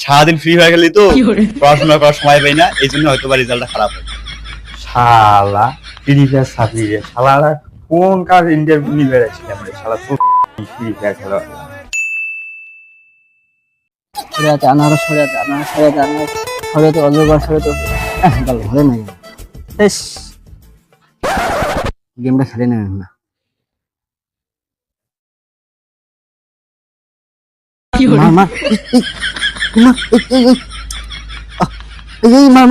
সারাদিন ফ্রি হয়ে গেলি তো পড়াশোনা করার সময় পাই না এই জন্য হয়তো বা রেজাল্টটা খারাপ হয়। শালা ফ্রি ফায়ার সাপ্লি রে শালারা কোন কার ইন্টারভিউ নিয়ে বেড়াচ্ছিলাম রে? শালা তো ফ্রি ফায়ার খেলা অজগর সরিয়াতে গাল ভালো বেশ গেমটা খেলে না। মার মার এই, এই, এই, এই, মার,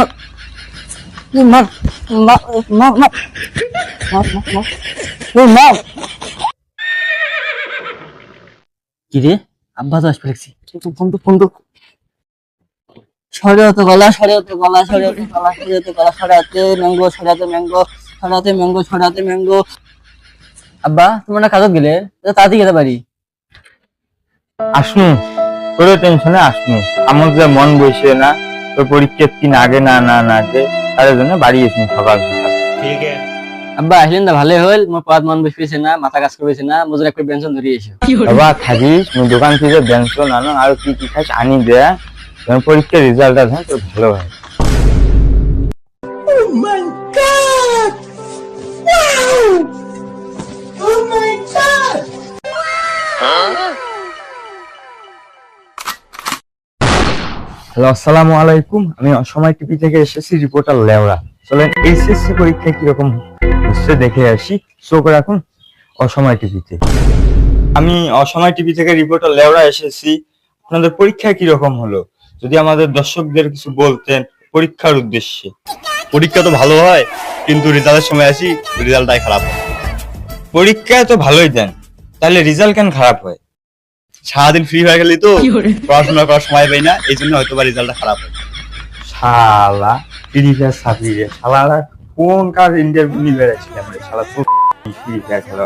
এই, মার, মার এই, মার মার মার মার মার মার মার এই, মার কি রে আব্বা তো আসবে দেখছি। ফোন তো ফোন তো গলা সরিয়তে গলা সরিয়তে গলা সরিয়তে গলা সরিয়াতে ম্যাঙ্গো সরিয়াতে ম্যাঙ্গো সরিয়াতে ম্যাঙ্গো সরিয়াতে ম্যাঙ্গো। আব্বা তোমার না কাজত গেলে? তো তাড়াতাড়ি যেতে পারি। আসনু তোর টেনশনে আসনু। আমার যে মন বসে না তোর পরীক্ষার দিন আগে না না না যে তার জন্য বাড়ি এসে সকাল সকাল আব্বা আসলেন না ভালোই হল। মোর পথ মন বসেছে না মাথা কাজ করবেছে না মজুর একটা পেনশন ধরিয়ে এসো। বাবা থাকিস মুই দোকান থেকে ব্যঞ্জন আনো আর কি কি খাস আনি দে। পরীক্ষার রেজাল্টটা দেন তোর ভালো হয়। হ্যালো আসসালামু আলাইকুম। আমি অসময় টিভি থেকে এসেছি রিপোর্টার লেওরা। চলেন এইচএসসি পরীক্ষা কীরকম হচ্ছে দেখে আসি। চোখ রাখুন অসময় টিভিতে আমি অসময় টিভি থেকে রিপোর্টার লেওরা এসেছি। আপনাদের পরীক্ষা কীরকম হলো? যদি আমাদের দর্শকদের কিছু বলতেন পরীক্ষার উদ্দেশ্যে। পরীক্ষা তো ভালো হয় কিন্তু রেজাল্টের সময় আসি রেজাল্টটাই খারাপ হয়। পরীক্ষা তো ভালোই দেন তাহলে রেজাল্ট কেন খারাপ হয়? সারাদিন ফ্রি হয়ে গেলি তো পড়াশোনা করার সময় পাই না এই জন্য হয়তো বা রেজাল্টটা খারাপ হয়। শালা ফ্রি ফায়ার সাপ্লি রে শালারা কোন কাজ ইন্ডিয়ার নিয়ে বেড়াচ্ছিলাম রে শালা ফ্রি ফায়ার খেলা